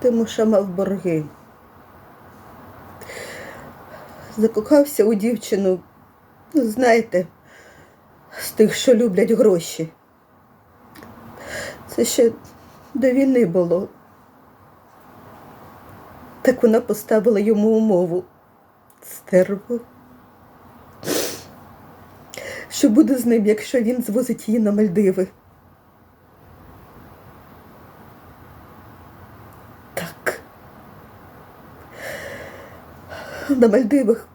Тимоша мав борги. Закохався у дівчину, ну, знаєте, з тих, що люблять гроші. Це ще до війни було. Так вона поставила йому умову. Стерво. Що буде з ним, якщо він звозить її на Мальдиви? Так. На Мальдивах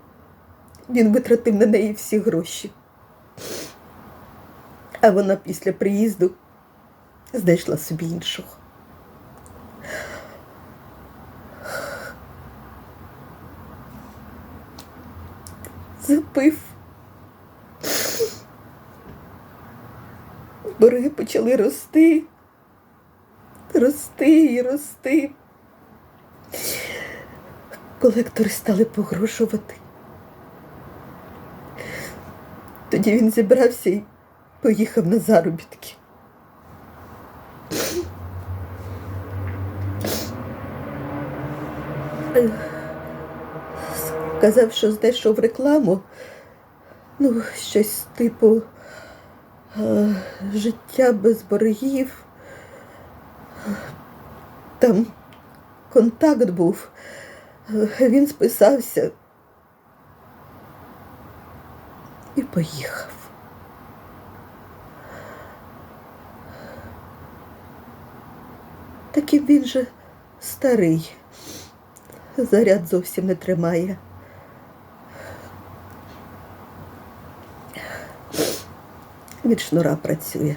він витратив на неї всі гроші. А вона після приїзду знайшла собі іншого. Запив. Борги почали рости, рости і рости. Колектори стали погрошувати. Тоді він зібрався і поїхав на заробітки. Сказав, що знайшов рекламу. Ну, щось типу е, життя без боргів. Там контакт був. Він списався і поїхав. Такий він же старий. Заряд зовсім не тримає. Від шнура працює.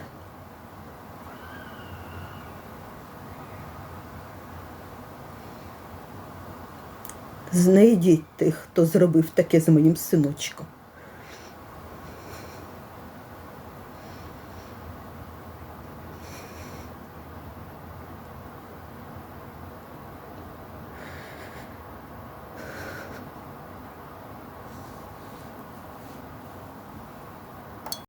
Знайдіть тих, хто зробив таке з моїм синочком.